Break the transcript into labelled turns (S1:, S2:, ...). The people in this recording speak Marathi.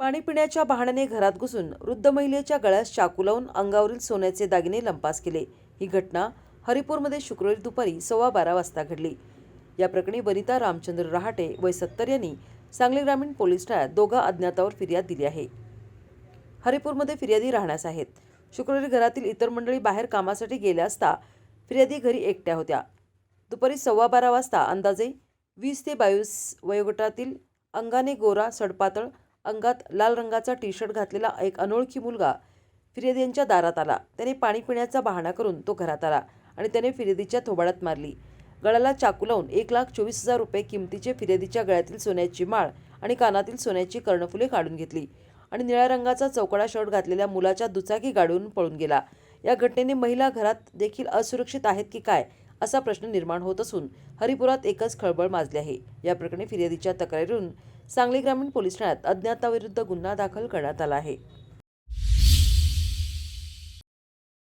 S1: पाणी पिण्याच्या बहाण्याने घरात घुसून वृद्ध महिलेच्या गळ्यास चाकू लावून अंगावरील सोन्याचे दागिने लंपास केले. ही घटना हरिपूरमध्ये शुक्रवारी दुपारी सव्वा बारा वाजता घडली. या प्रकरणी वनिता रामचंद्र रहाटे वय सत्तर यांनी सांगली ग्रामीण पोलीस ठाण्यात दोघा अज्ञातावर फिर्याद दिली आहे. हरिपूरमध्ये फिर्यादी राहण्यास आहेत. शुक्रवारी घरातील इतर मंडळी बाहेर कामासाठी गेल्या असता फिर्यादी घरी एकट्या होत्या. दुपारी सव्वा बारा वाजता अंदाजे वीस ते बावीस वयोगटातील अंगाने गोरा सडपातळ अंगात लाल रंगाचा टी शर्ट घातलेला एक अनोळखी मुलगा फिर्यादी यांच्या दारात आला. त्याने पाणी पिण्याचा बहाणा करून तो घरात आला आणि त्याने फिर्यादीच्या थोबाडात मारली. गळ्याला चाकू लावून एक लाख चोवीस हजार रुपये किमतीचे फिर्यादीच्या गळ्यातील सोन्याची माळ आणि कानातील सोन्याची कर्णफुले काढून घेतली आणि निळ्या रंगाचा चौकडा शर्ट घातलेल्या मुलाच्या दुचाकी गाडून पळून गेला. या घटनेने महिला घरात देखील असुरक्षित आहेत की काय असा प्रश्न निर्माण होत असून हरिपुरात एकच खळबळ माजली आहे. या प्रकरणी फिर्यादीच्या तक्रारीवरून सांगली ग्रामीण पोलीस ठाण्यात अज्ञाताविरुद्ध गुन्हा दाखल करण्यात आला आहे.